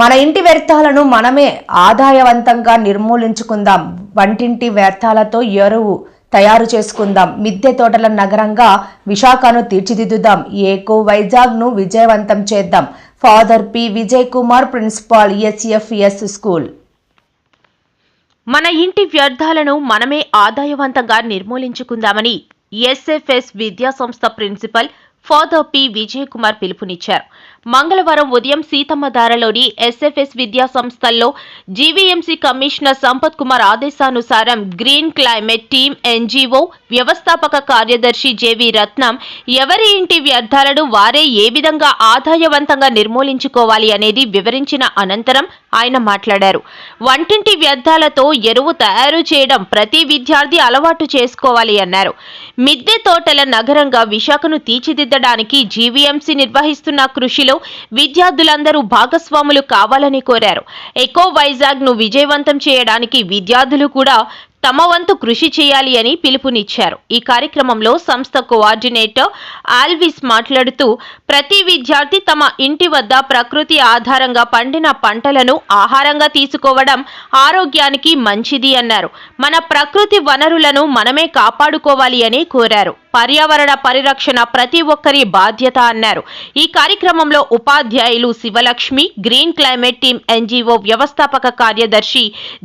మన ఇంటి వ్యర్థాలను మనమే ఆదాయవంతంగా నిర్మూలించుకుందాం. వంటింటి వ్యర్థాలతో ఎరువు తయారు చేసుకుందాం. మిద్దె తోటల నగరంగా విశాఖను తీర్చిదిద్దుదాం. ఏకో వైజాగ్ను విజయవంతం చేద్దాం. Father P. Vijay Kumar principal SFS school. మన ఇంటి వ్యర్థాలను మనమే ఆదాయవంతంగా నిర్మూలించుకుందామని ఎస్ఎఫ్ఎస్ విద్యా సంస్థ principal father P Vijay Kumar పిలుపునిచ్చారు. మంగళవారం ఉదయం సీతమ్మధారలోని ఎస్ఎఫ్ఎస్ విద్యా సంస్థల్లో జీవీఎంసీ కమిషనర్ సంపత్ కుమార్ ఆదేశానుసారం గ్రీన్ క్లైమేట్ టీమ్ ఎన్జీఓ వ్యవస్థాపక కార్యదర్శి జేవి రత్నం ఎవరి ఇంటి వ్యర్థాలను వారే ఏ విధంగా ఆదాయవంతంగా నిర్మూలించుకోవాలి అనేది వివరించిన అనంతరం ఆయన మాట్లాడారు. వంటింటి వ్యర్థాలతో ఎరువు తయారు చేయడం ప్రతి విద్యార్థి అలవాటు చేసుకోవాలి అన్నారు. మిద్దె తోటల నగరంగా విశాఖను పొందడానికి జీవీఎంసీ నిర్వహిస్తున్న కృషిలో విద్యార్థులందరూ భాగస్వాములు కావాలని కోరారు. ఎకో వైజాగ్ను విజయవంతం చేయడానికి విద్యార్థులు కూడా తమ వంతు కృషి చేయాలి అని పిలుపునిచ్చారు. ఈ కార్యక్రమంలో సంస్థ కోఆర్డినేటర్ ఆల్విస్ మాట్లాడుతూ ప్రతి విద్యార్థి తమ ఇంటి వద్ద ప్రకృతి ఆధారంగా పండిన పంటలను ఆహారంగా తీసుకోవడం ఆరోగ్యానికి మంచిది అన్నారు. మన ప్రకృతి వనరులను మనమే కాపాడుకోవాలి అని కోరారు. పర్యావరణ పరిరక్షణ ప్రతి ఒక్కరి బాధ్యత అన్నారు. ఈ కార్యక్రమంలో ఉపాధ్యాయులు Sivalakshmi green climate team NGO వ్యవస్థాపక కార్యదర్శి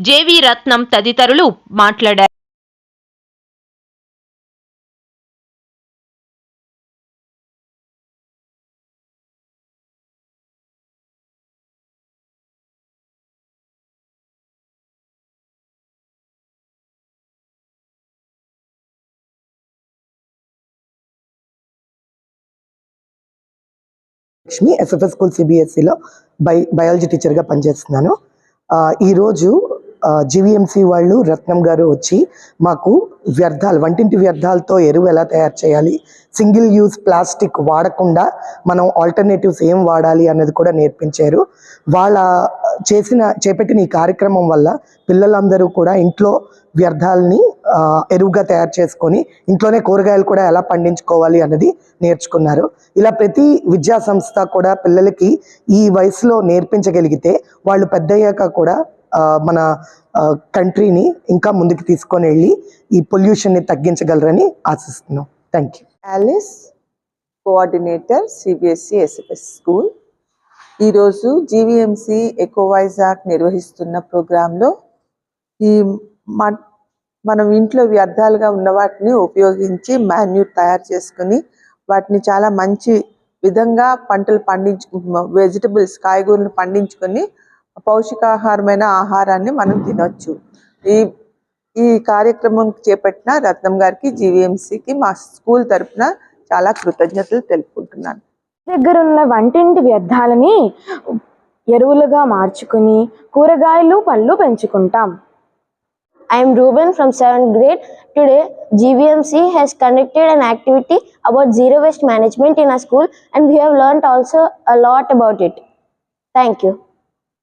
జేవి రత్నం తదితరులు మాట్లాడారు. లక్ష్మి ఎస్ఎఫ్ఎస్ స్కూల్ సిబిఎస్ఈలో బై బయాలజీ టీచర్గా పనిచేస్తున్నాను. ఈరోజు జీవీఎంసీ వాళ్ళు రత్నం గారు వచ్చి మాకు వ్యర్థాలు వంటింటి వ్యర్థాలతో ఎరువు ఎలా తయారు చేయాలి? సింగిల్ యూజ్ ప్లాస్టిక్ వాడకుండా మనం ఆల్టర్నేటివ్స్ ఏం వాడాలి అన్నది కూడా నేర్పించారు. వాళ్ళ చేసిన చేపట్టిన ఈ కార్యక్రమం వల్ల పిల్లలందరూ కూడా ఇంట్లో వ్యర్థాలని ఎరువుగా తయారు చేసుకొని ఇంట్లోనే కూరగాయలు కూడా ఎలా పండించుకోవాలి అన్నది నేర్చుకున్నారు. ఇలా ప్రతి విద్యా సంస్థ కూడా పిల్లలకి ఈ వయసులో నేర్పించగలిగితే వాళ్ళు పెద్దయ్యాక కూడా మన కంట్రీని ఇంకా ముందుకు తీసుకొని వెళ్ళి ఈ పొల్యూషన్ని తగ్గించగలరని ఆశిస్తున్నాం. Thank you Alice coordinator CBSE SFS school ఈరోజు జీవీఎంసీ ఎకో వైజాగ్ నిర్వహిస్తున్న ప్రోగ్రాంలో ఈ మ- మనం ఇంట్లో వ్యర్థాలుగా ఉన్న వాటిని ఉపయోగించి మాన్యూర్ తయారు చేసుకుని వాటిని చాలా మంచి విధంగా పంటలు పండించు వెజిటబుల్స్ కాయగూరలు పండించుకొని పౌష్టికాహారమైన ఆహారాన్ని మనం తినొచ్చు. ఈ ఈ కార్యక్రమం చేపట్టిన రత్నం గారికి జీవీఎంసీకి మా స్కూల్ తరపున చాలా కృతజ్ఞతలు తెలుపుకుంటున్నాను. దగ్గర ఉన్న వంటింటి వ్యర్థాలని ఎరువులుగా మార్చుకుని కూరగాయలు పళ్ళు పెంచుకుంటాం. I am Ruben from 7th grade. Today, GVMC has conducted an activity about zero waste management in our school and we have learnt also a lot about it. Thank you.